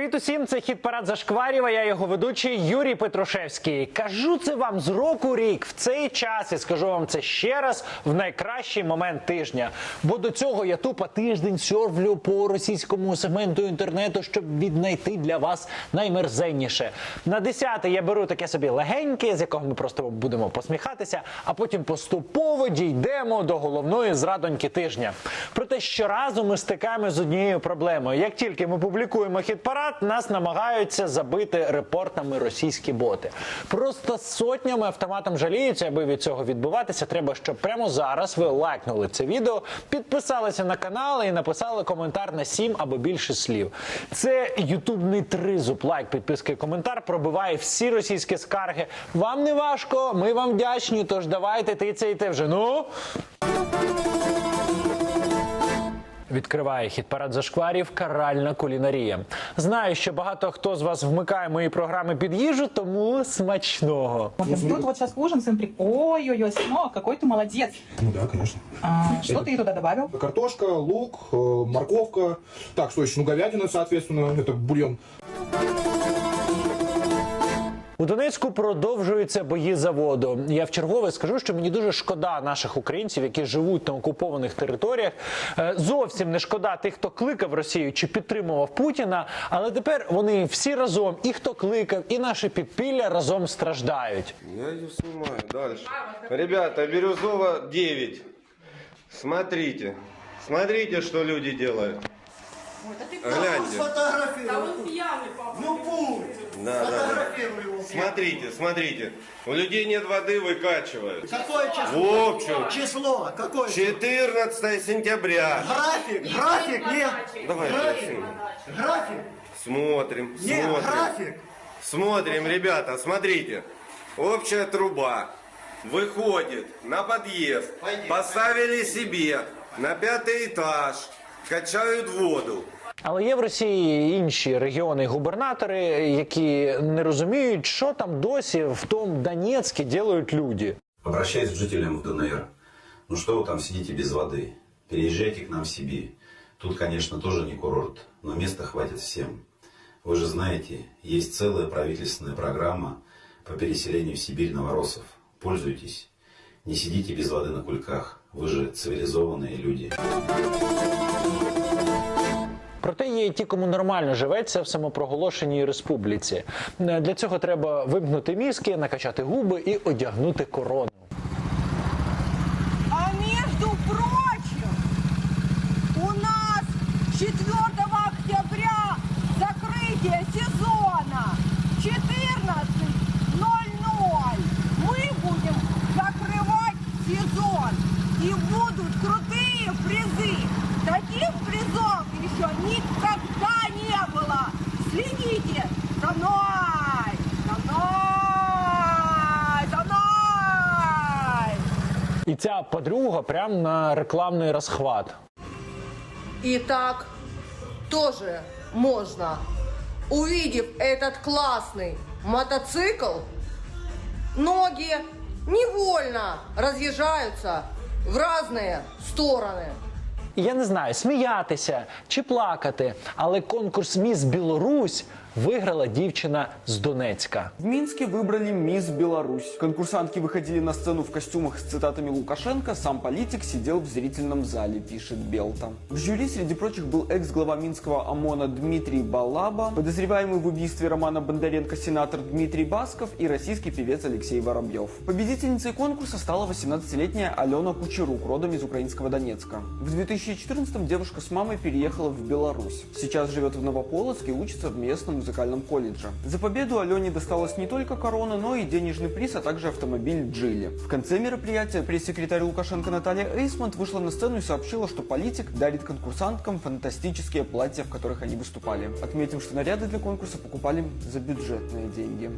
Привіт усім! Це хіт парад Зашкварєва. Я його ведучий Юрій Петрушевський. Кажу це вам з року рік в цей час і скажу вам це ще раз в найкращий момент тижня. Бо до цього я тупо тиждень сьорвлю по російському сегменту інтернету, щоб віднайти для вас наймерзенніше. На 10 я беру таке собі легеньке, з якого ми просто будемо посміхатися, а потім поступово дійдемо до головної зрадоньки тижня. Проте щоразу ми стикаємося з однією проблемою. Як тільки ми публікуємо хіт парад, нас намагаються забити репортами російські боти. Просто сотнями автоматом жаліються, аби від цього відбуватися. Треба, щоб прямо зараз ви лайкнули це відео, підписалися на канал і написали коментар на 7 або більше слів. Це ютубний тризуб. Лайк, підписка і коментар пробиває всі російські скарги. Вам не важко, ми вам вдячні. Тож давайте тицяйте вже. Ну Відкриває хіт парад зашкварів каральна кулінарія. Знаю, що багато хто з вас вмикає мої програми під їжу, тому смачного. Вот ждут вот сейчас ужин, сын при... Ой-ой-ой, сынок, какой ты молодец. Ну да, конечно. А, что ты туда добавил? Картошка, лук, э, морковка. Так, что еще? Ну, говядина, соответственно, это бульон. У Донецьку продовжуються бої заводу. Я в чергове скажу, що мені дуже шкода наших українців, які живуть на окупованих територіях. Е, Зовсім не шкода тих, хто кликав Росію чи підтримував Путіна. Але тепер вони всі разом, і хто кликав, і наші підпілля разом страждають. Я ее снимаю. Дальше. Ребята, Бирюзова 9. Смотрите. Смотрите, что люди делают. Гляньте. Ну пусть! Да, да, да. Смотрите, смотрите. У людей нет воды, выкачивают. Какое число? В общем, Число, какое? 14 сентября. График, график, нет. Давай, График, график, Смотрим, нет, смотрим. график. Смотрим, ребята, смотрите. Общая труба выходит на подъезд. Поставили себе на пятый этаж. Качают воду. Але є в Росії інші регіони і губернатори, які не розуміють, що там досі в тому Донецьку делають люди. Обращаясь к жителям в ДНР, ну что вы там сидите без воды? Переезжайте к нам в Сибирь. Тут, конечно, тоже не курорт, но места хватит всем. Вы же знаете, есть целая правительственная программа по переселению в Сибирь новороссов. Пользуйтесь. Не сидите без воды на кульках. Вы же цивилизованные люди. Проте є і ті, кому нормально живеться в самопроголошеній республіці. Е, Для цього треба вимкнути мізки, накачати губи і одягнути корону. А между прочим, у нас 4 октября закрытие сезона 14.00. Мы будем закрывать сезон. И будут крутые призы. Таких призов еще никогда не было. Следите за мной! За мной! За мной! І ця подруга прям на рекламний розхват. И так тоже можно. Увидев этот классный мотоцикл, ноги невольно разъезжаются в разные стороны. Я не знаю, сміятися чи плакати, але конкурс Міс Білорусь виграла дівчина з Донецька. В Минске выбрали «Мисс Беларусь». Конкурсантки выходили на сцену в костюмах с цитатами Лукашенко. Сам политик сидел в зрительном зале, пишет Белта. В жюри, среди прочих, был экс-глава Минского ОМОНа Дмитрий Балаба, подозреваемый в убийстве Романа Бондаренко сенатор Дмитрий Басков и российский певец Алексей Воробьев. Победительницей конкурса стала 18-летняя Алена Кучерук, родом из украинского Донецка. В 2014-м девушка с мамой переехала в Беларусь. Сейчас живет в Новополоцке и учится в местном музыкальном колледже. За победу Алене досталась не только корона, но и денежный приз, а также автомобиль Джили. В конце мероприятия пресс-секретарь Лукашенко Наталья Эйсмонт вышла на сцену и сообщила, что политик дарит конкурсанткам фантастические платья, в которых они выступали. Отметим, что наряды для конкурса покупали за бюджетные деньги.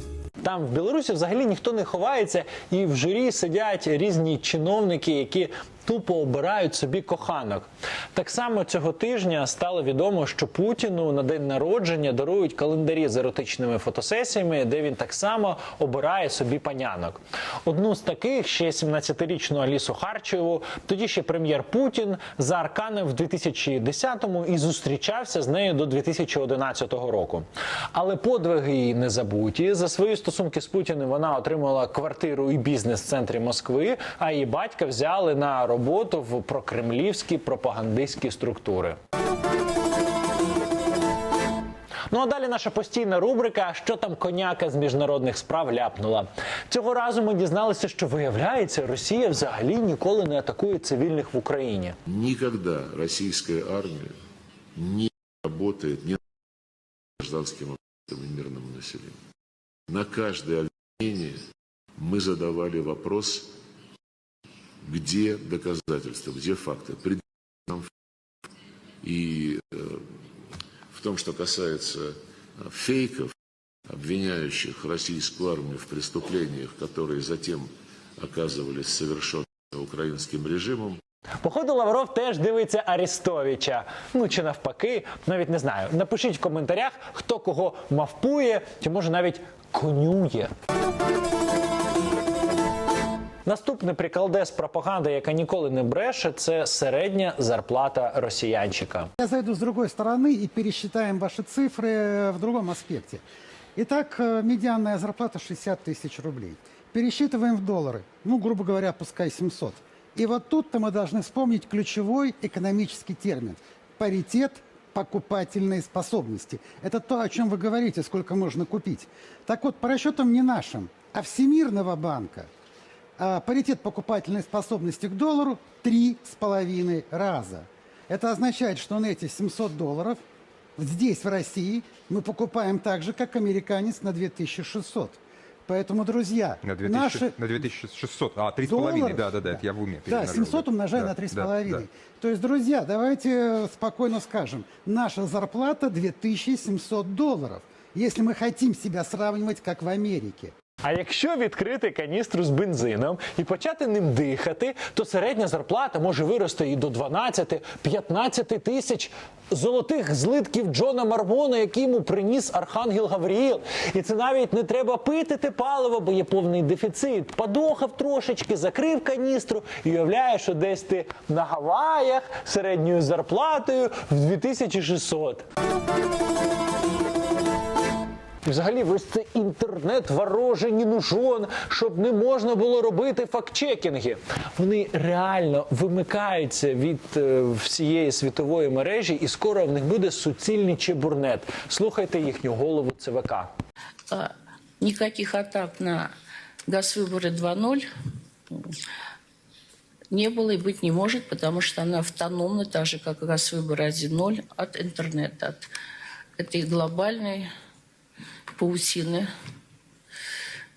Там в Білорусі взагалі ніхто не ховається, і в журі сидять різні чиновники, які тупо обирають собі коханок. Так само цього тижня стало відомо, що Путіну на день народження дарують календарі з еротичними фотосесіями, де він так само обирає собі панянок. Одну з таких ще 17-річну Алісу Харчеву, тоді ще прем'єр Путін заарканив в 2010-му і зустрічався з нею до 2011 року. Але подвиги її не забуті. За свої стосунки з Путіним вона отримала квартиру і бізнес в центрі Москви, а її батька взяли на роботу в прокремлівські пропагандистські структури. Ну а далі наша постійна рубрика Що там коняка з міжнародних справ ляпнула. Цього разу ми дізналися, що виявляється, Росія взагалі ніколи не атакує цивільних в Україні. Никогда российская армия не не гражданским обществом и мирному населению. На каждое обвинение мы задавали вопрос, где доказательства, где факты. Предъявите нам факты. И э, в том, что касается э, фейков, обвиняющих российскую армию в преступлениях, которые затем оказывались совершенными украинским режимом, Походу, Лавров теж дивиться Арестовича. Ну чи навпаки, навіть не знаю. Напишіть в коментарях, хто кого мавпує, чи може навіть конює. Наступний приколдес пропаганди, яка ніколи не бреше, це середня зарплата росіянчика. Я зайду с другой стороны и пересчитаем ваши цифры в другом аспекте. Итак, э, медианная зарплата 60 тысяч рублей. Пересчитываем в доллары. Ну, грубо говоря, пускай 700. И вот тут-то мы должны вспомнить ключевой экономический термин – паритет покупательной способности. Это то, о чем вы говорите, сколько можно купить. Так вот, по расчетам не нашим, а Всемирного банка, а, паритет покупательной способности к доллару три с половиной раза. Это означает, что на эти 700 долларов здесь, в России, мы покупаем так же, как американец на 2600. Поэтому, друзья, На 2000, наши на 2600, а, 3,5, долларов, да, да, да, это я в уме. Да, перемножил, 700 умножаем Да, на да, 3,5. да. То есть, друзья, давайте э, спокойно скажем, наша зарплата 2700 долларов, если мы хотим себя сравнивать как в Америке. А якщо відкрити каністру з бензином і почати ним дихати, то середня зарплата може вирости і до 12-15 тисяч золотих злитків Джона Мармона, який йому приніс Архангел Гавріїл. І це навіть не треба пити паливо, бо є повний дефіцит. Подохав трошечки, закрив каністру і уявляєш, що десь ти на Гаваях середньою зарплатою в 2600. І взагалі весь цей інтернет ворожий ні нужон, щоб не можна було робити фактчекінги. Вони реально вимикаються від е, всієї світової мережі, і скоро в них буде суцільний чебурнет. Слухайте їхню голову ЦВК. А, никаких атак на газвыборы 2.0 не было и быть не может, потому что она автономна, так же, как и газвыборы 1.0 от интернета, от этой глобальной паутины,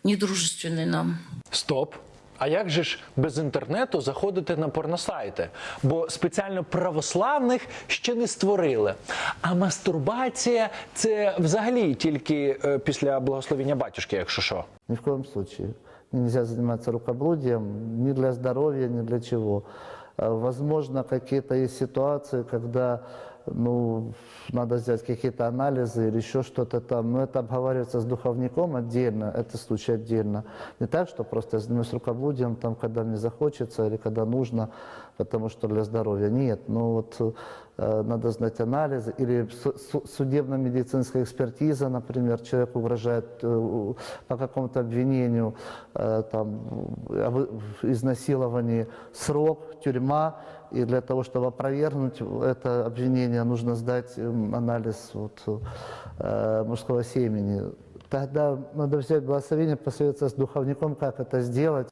недружественной нам. Стоп. А як же ж без інтернету заходити на порносайти? Бо спеціально православних ще не створили. А мастурбація це взагалі тільки е, після благословення батюшки, якщо що. Ни в коем случае. Нельзя заниматься рукоблудием ни для здоровья, ни для чего. Э, Возможно, какие-то есть ситуации, когда ну, надо сделать какие-то анализы или еще что-то там. Но это обговаривается с духовником отдельно, это случай отдельно. Не так, что просто я занимаюсь рукоблудием, там, когда мне захочется или когда нужно, потому что для здоровья. Нет, ну вот э, надо знать анализы или су- су- судебно-медицинская экспертиза, например, человек угрожает э, по какому-то обвинению, э, там, о вы- в изнасиловании, срок, тюрьма, и для того, чтобы опровергнуть это обвинение, нужно сдать м, анализ вот, э, мужского семени. Тогда надо взять благословение, посоветоваться с духовником, как это сделать.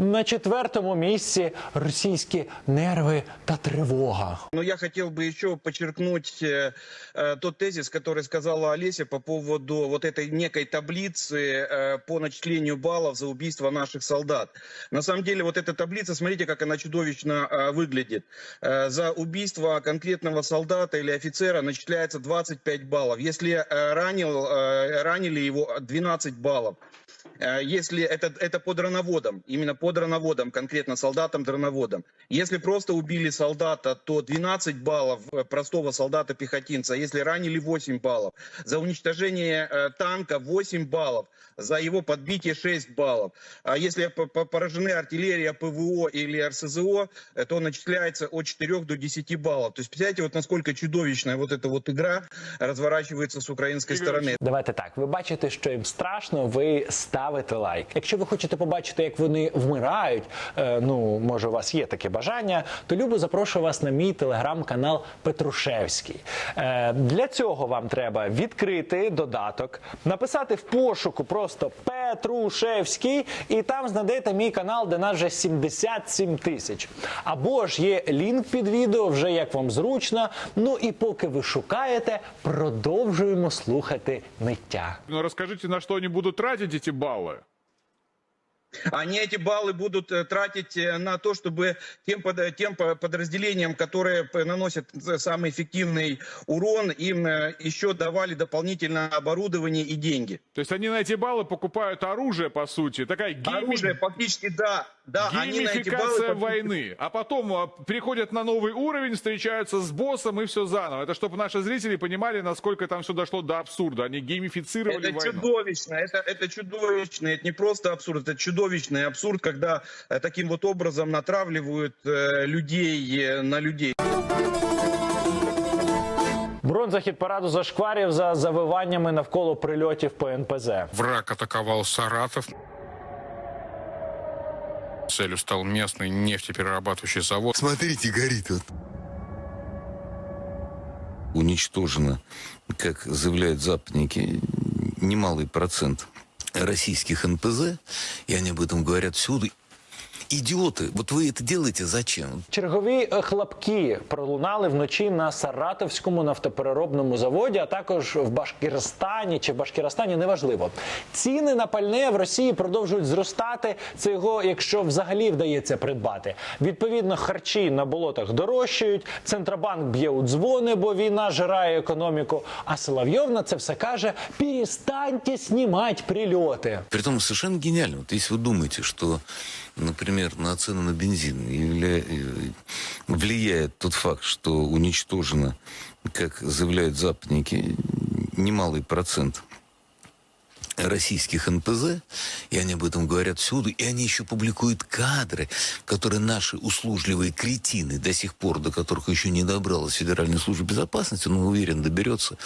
На четвертому місці російські нерви та тривога. Но я хотел бы еще подчеркнуть э, э, тот тезис, который сказала Олеся по поводу вот этой некой таблицы э, по начислению баллов за убийство наших солдат. На самом деле вот эта таблица, смотрите, как она чудовищно э, выглядит. Э, за убийство конкретного солдата или офицера начисляется 25 баллов. Если э, ранил, э, ранили его 12 баллов. Э, Если это, это под рановодом, именно под дроноводам, конкретно солдатам-дроноводам. Если просто убили солдата, то 12 баллов э, простого солдата-пехотинца. А Если ранили 8 баллов. За уничтожение э, танка 8 баллов. За его подбитие 6 баллов. А если по- по- поражены артиллерия, ПВО или РСЗО, э, то начисляется от 4 до 10 баллов. То есть, представляете, вот насколько чудовищная вот эта вот игра разворачивается с украинской стороны. Давайте так. Ви бачите, що їм страшно, ви ставите лайк. Якщо ви хочете побачити, як вони вмирають, е, ну може у вас є таке бажання, то любо запрошую вас на мій телеграм-канал Петрушевський. Е, для цього вам треба відкрити додаток, написати в пошуку просто Петрушевський, і там знайдете мій канал, де нас вже 77 тисяч. Або ж є лінк під відео, вже як вам зручно. Ну і поки ви шукаєте, продовжуємо слухати ниття. Ну расскажите, на что они будут тратить эти баллы? баллы. Они эти баллы будут э, тратить э, на то, чтобы тем, под- тем по- подразделениям, которые наносят э, самый эффективный урон, им э, еще давали дополнительное оборудование и деньги. То есть они на эти баллы покупают оружие, по сути. Такая гейми- Оружие фактически, да, да, они на эти баллы... геймификация войны. А потом а, переходят на новый уровень, встречаются с боссом и все заново. Это чтобы наши зрители понимали, насколько там все дошло до абсурда. Они геймифицировали Это войну. чудовищно, это, это чудовищно, это не просто абсурд, это чудовищный абсурд, когда э, таким вот образом натравливают э, людей э, на людей. Бронза хід параду зашкварів за завиваннями навколо прильотів по НПЗ. Враг атаковал Саратов. Целью стал местный нефтеперерабатывающий завод. Смотрите, горит вот. Уничтожено, как заявляют западники, немалый процент российских НПЗ, и они об этом говорят всюду. Идиоты, вот вы это делаете зачем? Чергові е, хлопки пролунали вночі на Саратовському нафтопереробному заводі, а також в Башкірстані чи Башкірстані, неважливо. Ціни на пальне в Росії продовжують зростати. Це його, якщо взагалі вдається придбати. Відповідно, харчі на болотах дорожчають. Центробанк б'є у дзвони, бо війна жирає економіку. А Соловйов на це все каже: перестаньте знімати прильоти. Притом совершенно гениально. Вот если вы думаете, что, например, на цены на бензин влияет тот факт, что уничтожено, как заявляют западники, немалый процент российских НПЗ, и они об этом говорят всюду, и они еще публикуют кадры, которые наши услужливые кретины до сих пор, до которых еще не добралась Федеральная служба безопасности, но уверен, доберется,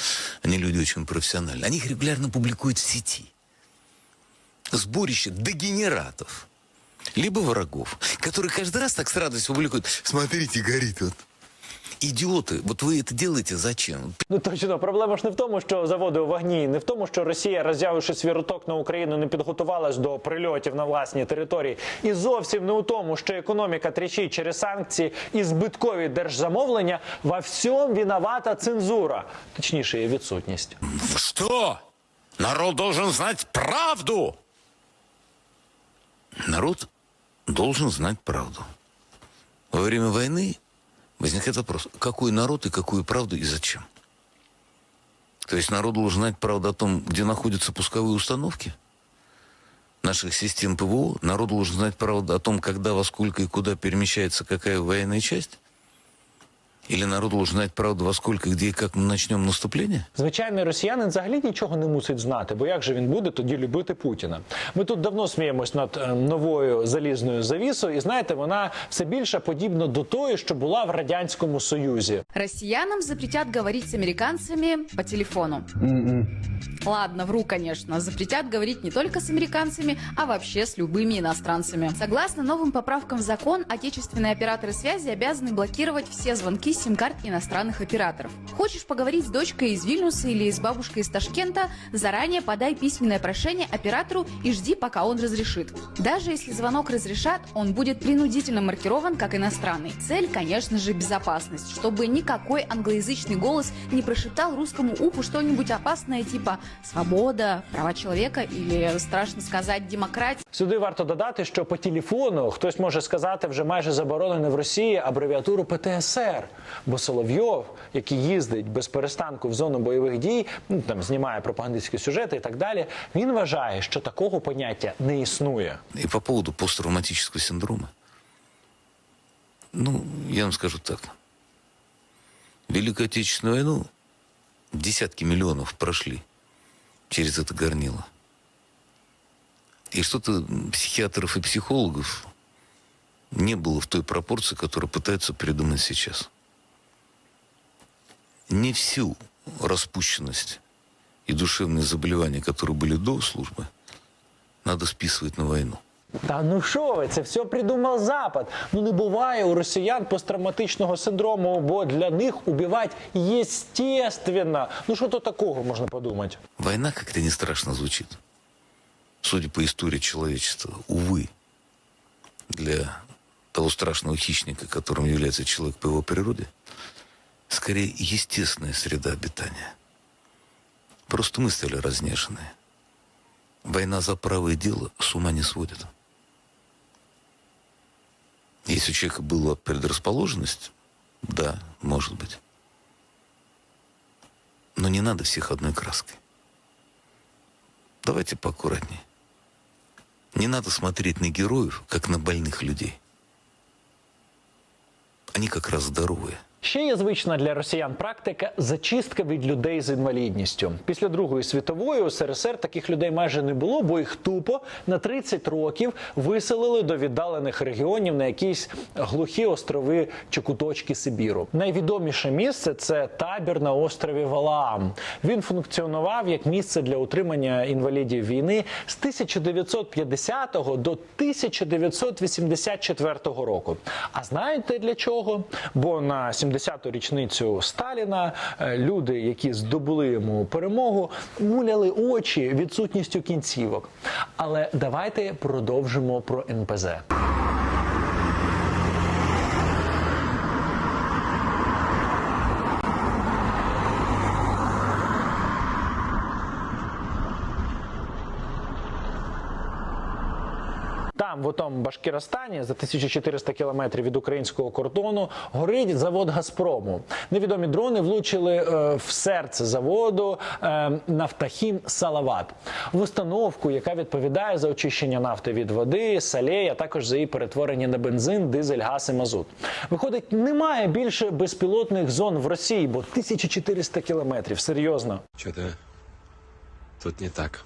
они люди очень профессиональные, они их регулярно публикуют в сети. Сборище дегенератов, либо врагов, которые каждый раз так с радостью публикуют. Смотрите, горит вот. Идиоты, вот вы это делаете зачем? Ну точно, проблема ж не в тому, що заводи у вогні, не в тому, що Росія, роззявивши свій роток на Україну, не підготувалась до прильотів на власній території, і зовсім не у тому, що економіка тріщить через санкції і збиткові держзамовлення. Во всьому виновата цензура, точніше, її відсутність. Что? Народ должен знать правду. Народ должен знать правду. Во время войны возникает вопрос, какой народ и какую правду и зачем? То есть народ должен знать правду о том, где находятся пусковые установки наших систем ПВО. Народ должен знать правду о том, когда, во сколько и куда перемещается какая военная часть. Или народ должен знать правду, во сколько, где и как мы начнем наступление? Звичайний росіянин взагалі нічого не мусить знати, бо як же він буде тоді любити Путіна? Ми тут давно сміємось над е, новою залізною завісою, і знаєте, вона все більше подібна до тої, що була в радянському союзі. Россиянам запретят говорить с американцами по телефону. Ладно, вру, конечно. Запретят говорить не только с американцами, а вообще с любыми иностранцами. Согласно новым поправкам в закон, отечественные операторы связи обязаны блокировать все звонки с сим-карт иностранных операторов. Хочешь поговорить с дочкой из Вильнюса или с бабушкой из Ташкента, заранее подай письменное прошение оператору и жди, пока он разрешит. Даже если звонок разрешат, он будет принудительно маркирован как иностранный. Цель, конечно же, безопасность, чтобы никакой англоязычный голос не прошептал русскому уху что-нибудь опасное типа «свобода», «права человека» или, страшно сказать, «демократия». Сюди варто додати, що по телефону хтось може сказати вже майже заборонене в Росії абревіатуру ПТСР. Бо Соловйов, який їздить без перестанку в зону бойових дій, ну там знімає пропагандистські сюжети і так далі. Він вважає, що такого поняття не існує. И по поводу посттравматического синдрома. Ну, я вам скажу так. Великую Отечественную войну десятки миллионов прошли через это горнило. И что-то психиатров и психологов не было в той пропорции, которую пытаются придумать сейчас. Не всю распущенность и душевные заболевания, которые были до службы, надо списывать на войну. Та ну що ви, це все придумав Запад. Ну не буває у росіян посттравматичного синдрому, бо для них убивати естественно. Ну що то такого можна подумати? Война как-то не страшно звучит. Судя по истории человечества, увы, для того страшного хищника, которым является человек по его природе, скорее естественная среда обитания. Просто мы стали разнеженные. Война за правое дело с ума не сводит. Если у человека была предрасположенность, да, может быть. Но не надо всех одной краской. Давайте поаккуратнее. Не надо смотреть на героев, как на больных людей. Они как раз здоровые. Ще є звична для росіян практика зачистка від людей з інвалідністю. Після Другої світової у СРСР таких людей майже не було, бо їх тупо на 30 років виселили до віддалених регіонів на якісь глухі острови чи куточки Сибіру. Найвідоміше місце це табір на острові Валаам. Він функціонував як місце для утримання інвалідів війни з 1950 до 1984 року. А знаєте для чого? Бо на 70-ту річницю Сталіна е, люди, які здобули йому перемогу, муляли очі відсутністю кінцівок. Але давайте продовжимо про НПЗ. Там, в отому Башкіростані, за 1400 кілометрів від українського кордону, горить завод Газпрому. Невідомі дрони влучили е, в серце заводу е, Нафтахім Салават в установку, яка відповідає за очищення нафти від води, салей, а також за її перетворення на бензин, дизель, газ і мазут. Виходить, немає більше безпілотних зон в Росії, бо 1400 кілометрів. Серйозно. Что-то тут не так.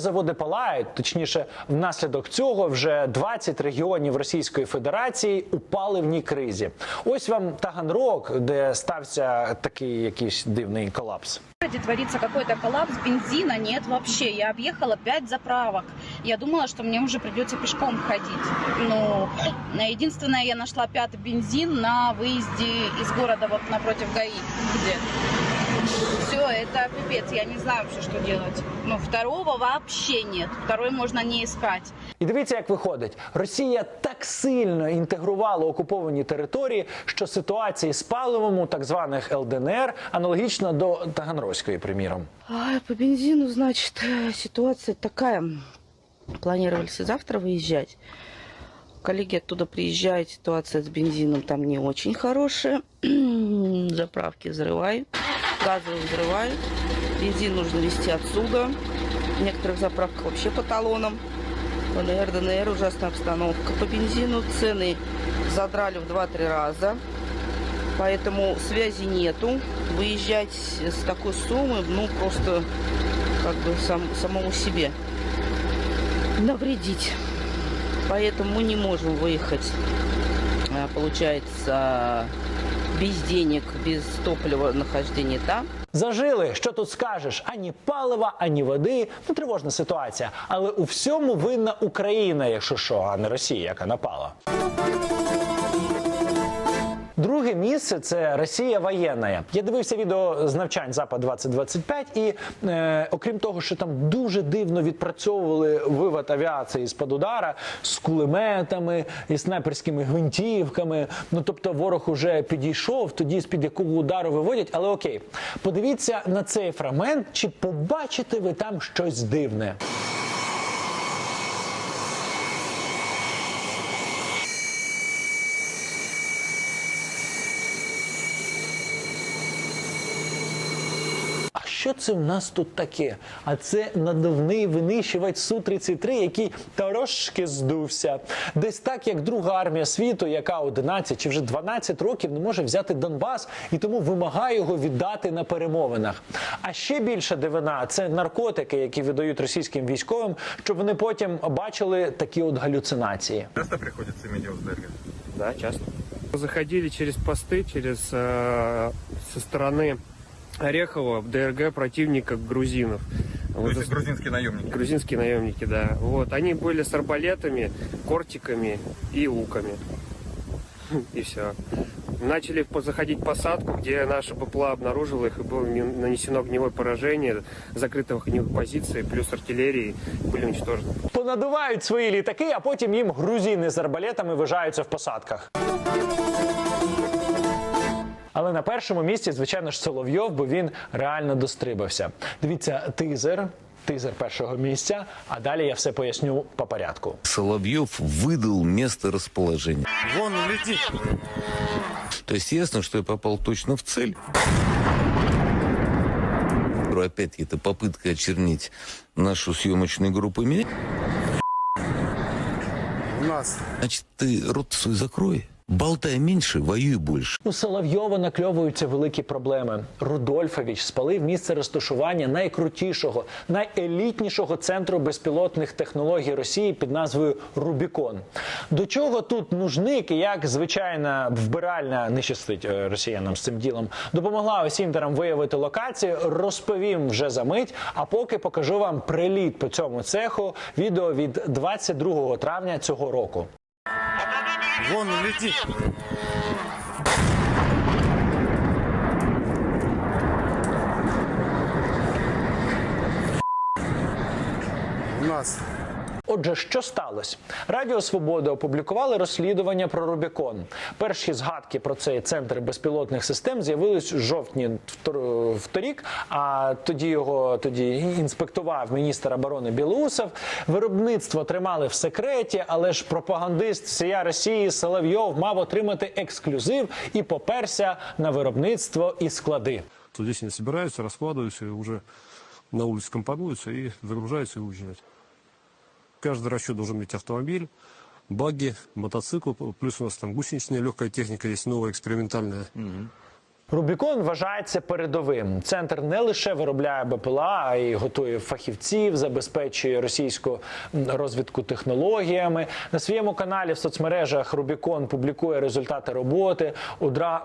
заводи палають, точніше, внаслідок цього вже 20 регіонів Російської Федерації у паливній кризі. Ось вам Таганрог, де стався такий якийсь дивний колапс. В городе творится какой-то коллапс, бензина нет вообще. Я объехала 5 заправок. Я думала, что мне уже придется пешком ходить. Но единственное, я нашла пятый бензин на выезде из города вот напротив ГАИ. Где? Все, это пипец, я не знаю вообще, что делать. Ну, второго вообще нет. Второй можно не искать. І дивіться, як виходить, Росія так сильно інтегрувала окуповані території, що ситуація з паливом у так званих ЛДНР аналогічна до Таганрозької, приміром. А, По бензину, значит, э, ситуация такая. Планировали завтра выезжать. Коллеги оттуда приезжают, ситуация с бензином там не очень хорошая. Заправки взрывают, Газовые взрывают. Бензин нужно везти отсюда. В некоторых заправках вообще по талонам. ЛНР, ДНР, ужасная обстановка. По бензину цены задрали в 2-3 раза. Поэтому связи нету. Выезжать с такой суммы, ну, просто как бы сам, самому себе навредить. Поэтому мы не можем выехать, а, получается, без денег, без топлива нахождения там. Зажили, що тут скажеш? Ані палива, ані води. Ну, тривожна ситуація. Але у всьому винна Україна, якщо що, а не Росія, яка напала. Друге місце це Росія воєнна. Я дивився відео з навчань Запад 2025 і е, окрім того, що там дуже дивно відпрацьовували вивод авіації з під удара з кулеметами і снайперськими гвинтівками. Ну тобто ворог уже підійшов, тоді з під якого удару виводять. Але окей, подивіться на цей фрагмент, чи побачите ви там щось дивне. А що це в нас тут таке? А це надувний винищувач Су-33, який трошки здувся. Десь так, як друга армія світу, яка 11 чи вже 12 років не може взяти Донбас і тому вимагає його віддати на перемовинах. А ще більша дивина це наркотики, які видають російським військовим, щоб вони потім бачили такі от галюцинації. Часто приходится иметь дело с ДРГ? Да, часто. Заходили через посты, через э, со стороны Орехова в ДРГ противника грузинов. То есть грузинские наемники? Грузинские наемники, да. Вот. Они были с арбалетами, кортиками и луками. И все. Начали по- заходить в посадку, где наша БПЛА обнаружила их, и было не- нанесено огневое поражение закрытых огневых позиций, плюс артиллерии, были уничтожены. Понадувають свої літаки, а потім їм грузини з арбалетами вижаються в посадках. Але на першому місці, звичайно ж, Соловйов, бо він реально дострибався. Дивіться, тизер, тизер першого місця, а далі я все поясню по порядку. Соловьев выдал место расположения. Вон летит. То есть ясно, что я попал точно в цель. Опять-таки, это попытка очернить нашу съемочную группу. Меня. У нас. Значит, ты рот свой закрой. Болтай меньше, воюй больше. У Соловйова накльовуються великі проблеми. Рудольфович спалив місце розташування найкрутішого, найелітнішого центру безпілотних технологій Росії під назвою Рубікон. До чого тут нужник і як звичайна вбиральня не щастить е, росіянам з цим ділом, допомогла осінтерам виявити локацію, розповім вже за мить. А поки покажу вам приліт по цьому цеху. Відео від 22 травня цього року. Вон летит. У нас. Отже, що сталося? Радіо Свобода опублікували розслідування про Рубікон. Перші згадки про цей центр безпілотних систем з'явились у жовтні втор- вторік. А тоді його тоді інспектував міністр оборони Білоусов. Виробництво тримали в секреті, але ж пропагандист всія Росії Соловйов мав отримати ексклюзив і поперся на виробництво і склади. то здесь они собираются, раскладываются, уже на улице компонуются и загружаются и уезжают. Каждый расчет должен быть автомобиль, багги, мотоцикл, плюс у нас там гусеничная легкая техника есть, новая экспериментальная. Рубікон вважається передовим. Центр не лише виробляє БПЛА, а й готує фахівців, забезпечує російську розвідку технологіями. На своєму каналі в соцмережах Рубікон публікує результати роботи,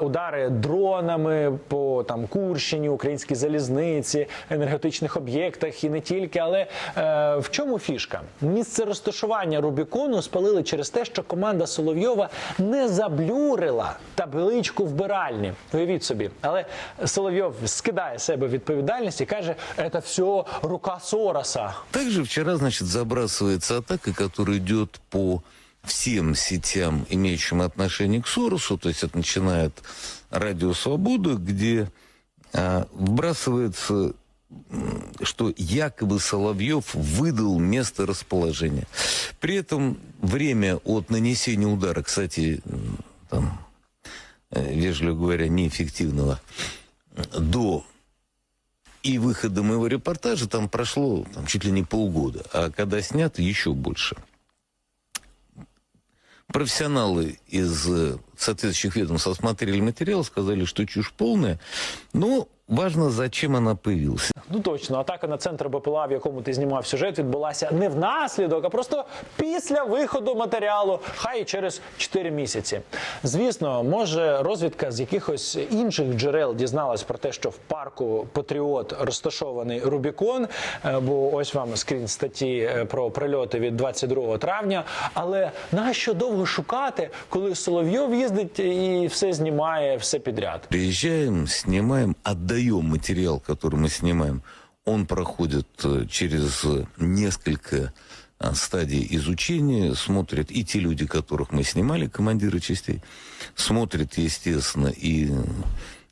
удари дронами по там Курщині, українській залізниці, енергетичних об'єктах і не тільки. Але е, в чому фішка? Місце розташування Рубікону спалили через те, що команда Соловйова не заблюрила табличку вбиральні. Уявіть собі, але Соловйов скидає з себе відповідальність і каже, це все рука Сороса. Также вчера, значит, забрасывается атака, которая идет по всем сетям, имеющим отношение к Соросу, то есть это начинает Радио Свобода, где а, вбрасывается, м, что якобы Соловьев выдал место расположения. При этом время от нанесения удара, кстати, м, там, э, вежливо говоря, неэффективного, до и выхода моего репортажа там прошло там, чуть ли не полгода, а когда снято, еще больше. Профессионалы из э, соответствующих ведомств осмотрели материал, сказали, что чушь полная, но важно, зачем она появилась. Ну точно, атака на центр БПЛА, в якому ти знімав сюжет, відбулася не внаслідок, а просто після виходу матеріалу, хай і через 4 місяці. Звісно, може розвідка з якихось інших джерел дізналась про те, що в парку Патріот розташований Рубікон, е, бо ось вам скрін статті е, про прильоти від 22 травня. Але нащо довго шукати, коли Соловйов їздить і все знімає, все підряд? Приезжаем, снимаем, отдаем материал, который мы снимаем. Он проходит э, через э, несколько а, стадий изучения, смотрят и те люди, которых мы снимали, командиры частей, смотрят, естественно, и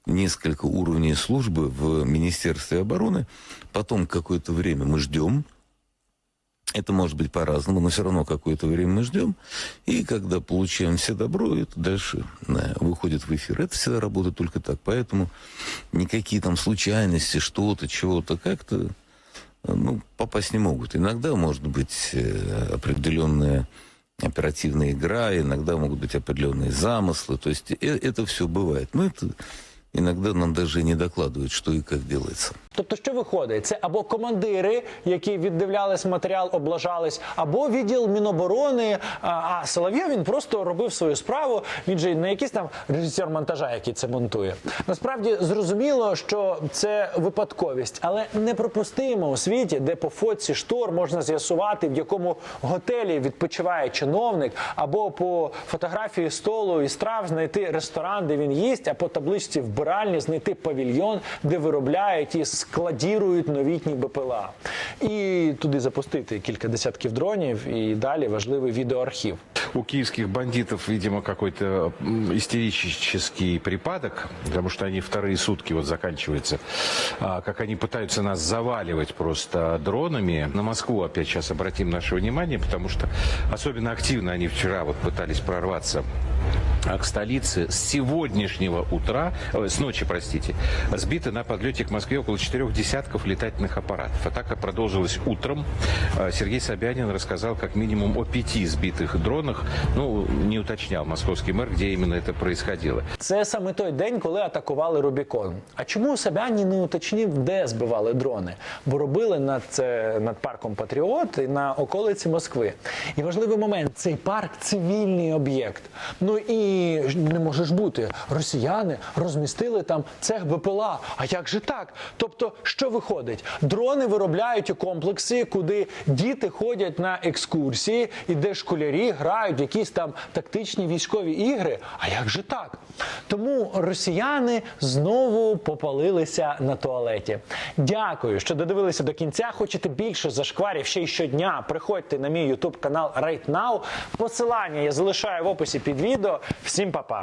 несколько уровней службы в Министерстве обороны. Потом какое-то время мы ждем, это может быть по-разному, но все равно какое-то время мы ждем. И когда получаем все добро, это дальше да, выходит в эфир. Это всегда работает только так. Поэтому никакие там случайности, что-то, чего-то как-то э, ну, попасть не могут. Иногда может быть э, определенная оперативная игра, иногда могут быть определенные замыслы. То есть э- это все бывает. Но это иногда нам даже не докладывают, что и как делается. Тобто, що виходить? Це або командири, які віддивлялись матеріал, облажались, або відділ Міноборони. А, Соловйов він просто робив свою справу. Він же не якийсь там режисер монтажа, який це монтує. Насправді зрозуміло, що це випадковість, але неприпустимо у світі, де по фотці штор можна з'ясувати, в якому готелі відпочиває чиновник, або по фотографії столу і страв знайти ресторан, де він їсть, а по табличці вбиральні знайти павільйон, де виробляють і складірують новітні БПЛА. І туди запустити кілька десятків дронів, і далі важливий відеоархів. У киевских бандитов, видимо, какой-то м, истерический припадок, потому что они вторые сутки вот заканчиваются, а, как они пытаются нас заваливать просто дронами. На Москву опять сейчас обратим наше внимание, потому что особенно активно они вчера вот пытались прорваться а, к столице с сегодняшнего утра, э, с ночи, простите, сбиты на подлете к Москве около четырех десятков летательных аппаратов. Атака продолжилась утром. А, Сергей Собянин рассказал как минимум о пяти сбитых дронах. Ну, не уточнял московский мэр, где именно это происходило. Це саме той день, коли атакували Рубікон. А чому Собяні не уточнив, де збивали дрони? Бо робили над, це, над парком Патріот і на околиці Москви. І важливий момент: цей парк цивільний об'єкт. Ну і не може ж бути. Росіяни розмістили там цех БПЛА. А як же так? Тобто, що виходить? Дрони виробляють у комплексі, куди діти ходять на екскурсії, і де школярі грають якісь там тактичні військові ігри. А як же так? Тому росіяни знову попалилися на туалеті. Дякую, що додивилися до кінця. Хочете більше зашкварів ще й щодня? Приходьте на мій ютуб канал Right Now. Посилання я залишаю в описі під відео. Всім па-па!